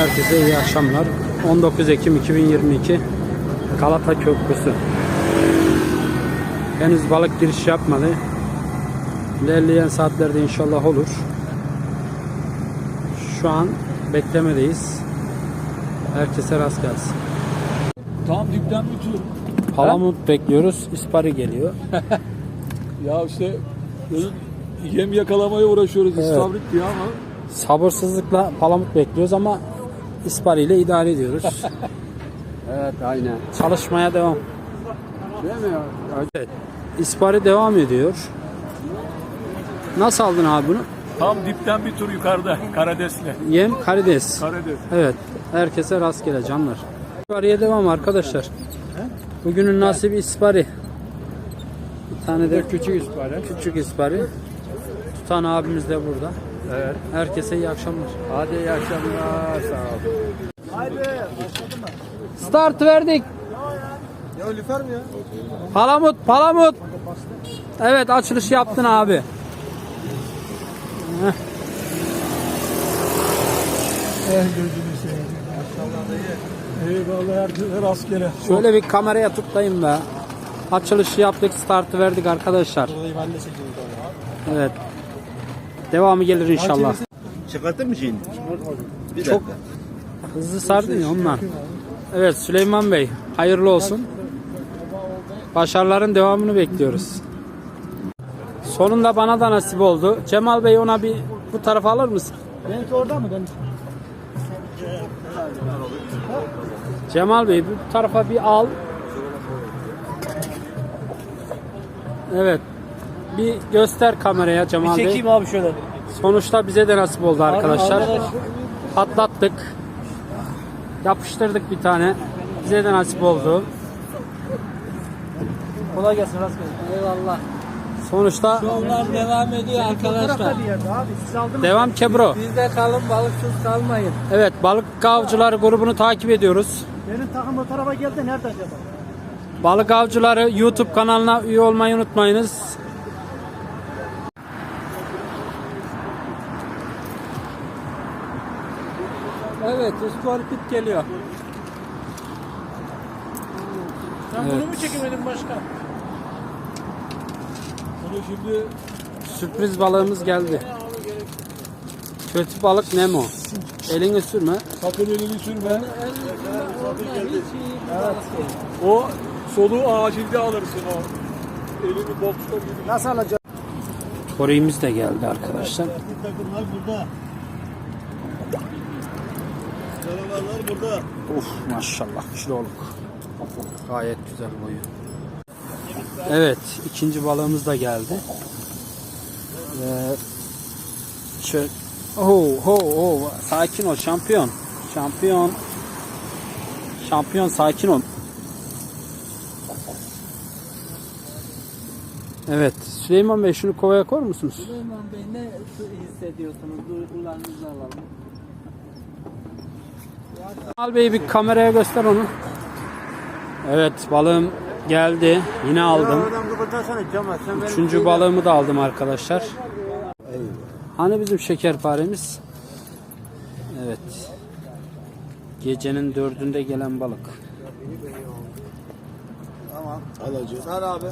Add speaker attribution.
Speaker 1: Herkese iyi akşamlar. 19 Ekim 2022 Galata Köprüsü. Henüz balık giriş yapmadı. İlerleyen saatlerde inşallah olur. Şu an beklemedeyiz. Herkese rast gelsin.
Speaker 2: Tam dipten bir tur.
Speaker 1: Palamut bekliyoruz. İspari geliyor.
Speaker 2: Ya işte dedim, yem yakalamaya uğraşıyoruz
Speaker 1: Evet.
Speaker 2: istavrit diye ama
Speaker 1: Sabırsızlıkla palamut bekliyoruz ama İspari ile idare ediyoruz.
Speaker 2: Evet aynen.
Speaker 1: Çalışmaya devam.
Speaker 2: Değil mi ya?
Speaker 1: Evet. İspari devam ediyor. Nasıl aldın abi bunu?
Speaker 2: Tam dipten bir tur yukarıda Karades'le.
Speaker 1: Yem karides.
Speaker 2: Karades.
Speaker 1: Evet. Herkese rastgele canlar. İspariye devam arkadaşlar. Bugünün nasibi ispari. Bir tane de küçük ispari. Küçük ispari. Tutan abimiz de burada.
Speaker 2: Evet.
Speaker 1: Herkese iyi akşamlar.
Speaker 2: Hadi iyi akşamlar. Sağ ol.
Speaker 1: Start verdik.
Speaker 3: Ya lüfer mi ya?
Speaker 1: Palamut, palamut. Evet açılış yaptın abi.
Speaker 2: Eh gözünü seveyim. Maşallah dayı. Eyvallah herkese rastgele.
Speaker 1: Şöyle bir kameraya tutayım be. Açılışı yaptık, startı verdik arkadaşlar.
Speaker 3: Burayı ben de çekeyim.
Speaker 1: Evet. Devamı gelir inşallah.
Speaker 3: Çıkarttın mı şeyini? Bir
Speaker 1: Çok hızlı sardın ya ondan. Evet Süleyman Bey hayırlı olsun. Başarıların devamını bekliyoruz. Sonunda bana da nasip oldu. Cemal Bey ona bir bu tarafa alır mısın?
Speaker 3: Benimki orada mı? Ben...
Speaker 1: Cemal Bey bu tarafa bir al. Evet. Bir göster kameraya Cemal Bey.
Speaker 3: abi şöyle.
Speaker 1: Sonuçta bize de nasip oldu arkadaşlar.
Speaker 3: arkadaş-
Speaker 1: Patlattık. Yapıştırdık bir tane. Bize de nasip oldu.
Speaker 3: Kolay gelsin rastgele.
Speaker 1: Eyvallah. Sonuçta
Speaker 4: Yollar devam ediyor arkadaşlar.
Speaker 3: bir yerde abi. Siz aldınız.
Speaker 1: devam kebro.
Speaker 4: Sizde kalın balıksız kalmayın.
Speaker 1: Evet balık avcıları grubunu takip ediyoruz.
Speaker 3: Benim takım o tarafa geldi. Nerede acaba?
Speaker 1: Balık avcıları YouTube kanalına üye olmayı unutmayınız.
Speaker 4: Evet, iskorpit geliyor. Sen
Speaker 1: Evet.
Speaker 4: bunu mu çekemedin başka?
Speaker 2: Bunu şimdi
Speaker 1: Sürpriz balığımız geldi. Kötü balık Nemo. Elini sürme.
Speaker 2: sakın elini sürme.
Speaker 4: Değil.
Speaker 2: O soluğu acilde alırsın o. Elini boksta gibi.
Speaker 3: Nasıl alacağım?
Speaker 1: Kore'imiz de geldi arkadaşlar.
Speaker 3: Takımlar burada. Canavarlar burada.
Speaker 1: Of maşallah kiloluk. Gayet güzel boyu. Evet ikinci balığımız da geldi. Ve şöyle oh, oh, oh. sakin ol şampiyon. Şampiyon. Şampiyon sakin ol. Evet Süleyman Bey şunu kovaya koyar musunuz?
Speaker 4: Süleyman Bey ne hissediyorsunuz? Duygularınızı alalım.
Speaker 1: Al Bey bir kameraya göster onu. Evet balığım geldi. Yine aldım. Üçüncü balığımı da aldım arkadaşlar. Hani bizim şekerparemiz? Evet. Gecenin dördünde gelen balık.
Speaker 3: Tamam. Alacağım. Sar abi.